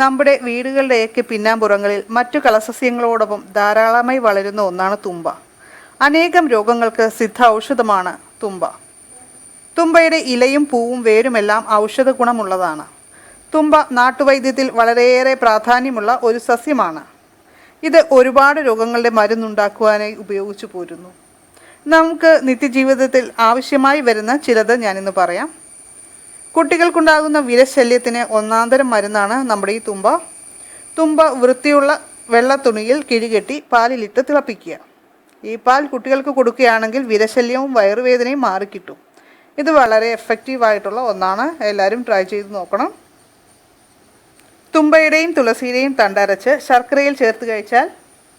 നമ്മുടെ വീടുകളുടെയൊക്കെ പിന്നാമ്പുറങ്ങളിൽ മറ്റു കളസസ്യങ്ങളോടൊപ്പം ധാരാളമായി വളരുന്ന ഒന്നാണ് തുമ്പ. അനേകം രോഗങ്ങൾക്ക് സിദ്ധ ഔഷധമാണ് തുമ്പ. തുമ്പയുടെ ഇലയും പൂവും വേരുമെല്ലാം ഔഷധ ഗുണമുള്ളതാണ്. തുമ്പ നാട്ടുവൈദ്യത്തിൽ വളരെയേറെ പ്രാധാന്യമുള്ള ഒരു സസ്യമാണ്. ഇത് ഒരുപാട് രോഗങ്ങളുടെ മരുന്നുണ്ടാക്കുവാനായി ഉപയോഗിച്ചു പോരുന്നു. നമുക്ക് നിത്യജീവിതത്തിൽ ആവശ്യമായി വരുന്ന ചിലത് ഞാനിന്ന് പറയാം. കുട്ടികൾക്കുണ്ടാകുന്ന വിരശല്യത്തിന് ഒന്നാന്തരം മരുന്നാണ് നമ്മുടെ ഈ തുമ്പ. തുമ്പ വൃത്തിയുള്ള വെള്ള തുണിയിൽ കിഴികെട്ടി പാലിലിട്ട് തിളപ്പിക്കുക. ഈ പാൽ കുട്ടികൾക്ക് കൊടുക്കുകയാണെങ്കിൽ വിരശല്യവും വയറുവേദനയും മാറിക്കിട്ടും. ഇത് വളരെ എഫക്റ്റീവായിട്ടുള്ള ഒന്നാണ്. എല്ലാവരും ട്രൈ ചെയ്ത് നോക്കണം. തുമ്പയുടെയും തുളസിയുടെയും തണ്ടരച്ച് ശർക്കരയിൽ ചേർത്ത് കഴിച്ചാൽ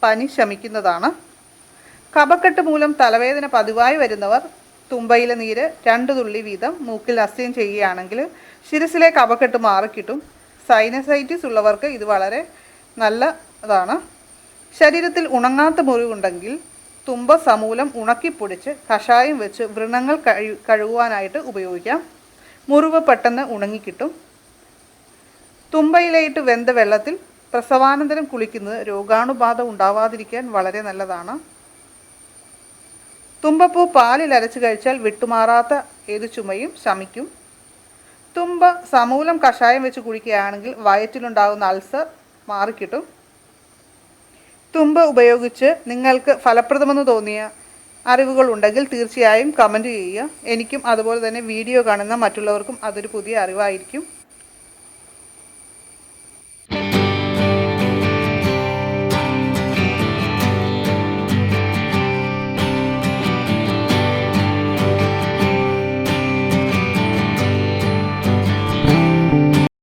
പനി ശമിക്കുന്നതാണ്. കഫക്കെട്ട് മൂലം തലവേദന പതിവായി വരുന്നവർ തുമ്പയിലെ നീര് രണ്ട് തുള്ളി വീതം മൂക്കിൽ അസ്യം ചെയ്യുകയാണെങ്കിൽ ശിരസിലെ കഫക്കെട്ട് മാറിക്കിട്ടും. സൈനസൈറ്റിസ് ഉള്ളവർക്ക് ഇത് വളരെ നല്ലതാണ്. ശരീരത്തിൽ ഉണങ്ങാത്ത മുറിവുണ്ടെങ്കിൽ തുമ്പ സമൂലം ഉണക്കിപ്പൊടിച്ച് കഷായം വെച്ച് വ്രണങ്ങൾ കഴി കഴുകുവാനായിട്ട് ഉപയോഗിക്കാം. മുറിവ് പെട്ടെന്ന് ഉണങ്ങിക്കിട്ടും. തുമ്പയിലയിട്ട് വെന്ത വെള്ളത്തിൽ പ്രസവാനന്തരം കുളിക്കുന്നത് രോഗാണുബാധ ഉണ്ടാവാതിരിക്കാൻ വളരെ നല്ലതാണ്. തുമ്പപ്പൂ പാലിൽ അരച്ച് കഴിച്ചാൽ വിട്ടുമാറാത്ത ഏത് ചുമയും ശമിക്കും. തുമ്പ സമൂലം കഷായം വെച്ച് കുടിക്കുകയാണെങ്കിൽ വയറ്റിലുണ്ടാകുന്ന അൾസർ മാറിക്കിട്ടും. തുമ്പ ഉപയോഗിച്ച് നിങ്ങൾക്ക് ഫലപ്രദമെന്ന് തോന്നിയ അറിവുകൾ ഉണ്ടെങ്കിൽ തീർച്ചയായും കമന്റ് ചെയ്യുക. എനിക്കും അതുപോലെ തന്നെ വീഡിയോ കാണുന്ന മറ്റുള്ളവർക്കും അതൊരു പുതിയ അറിവായിരിക്കും.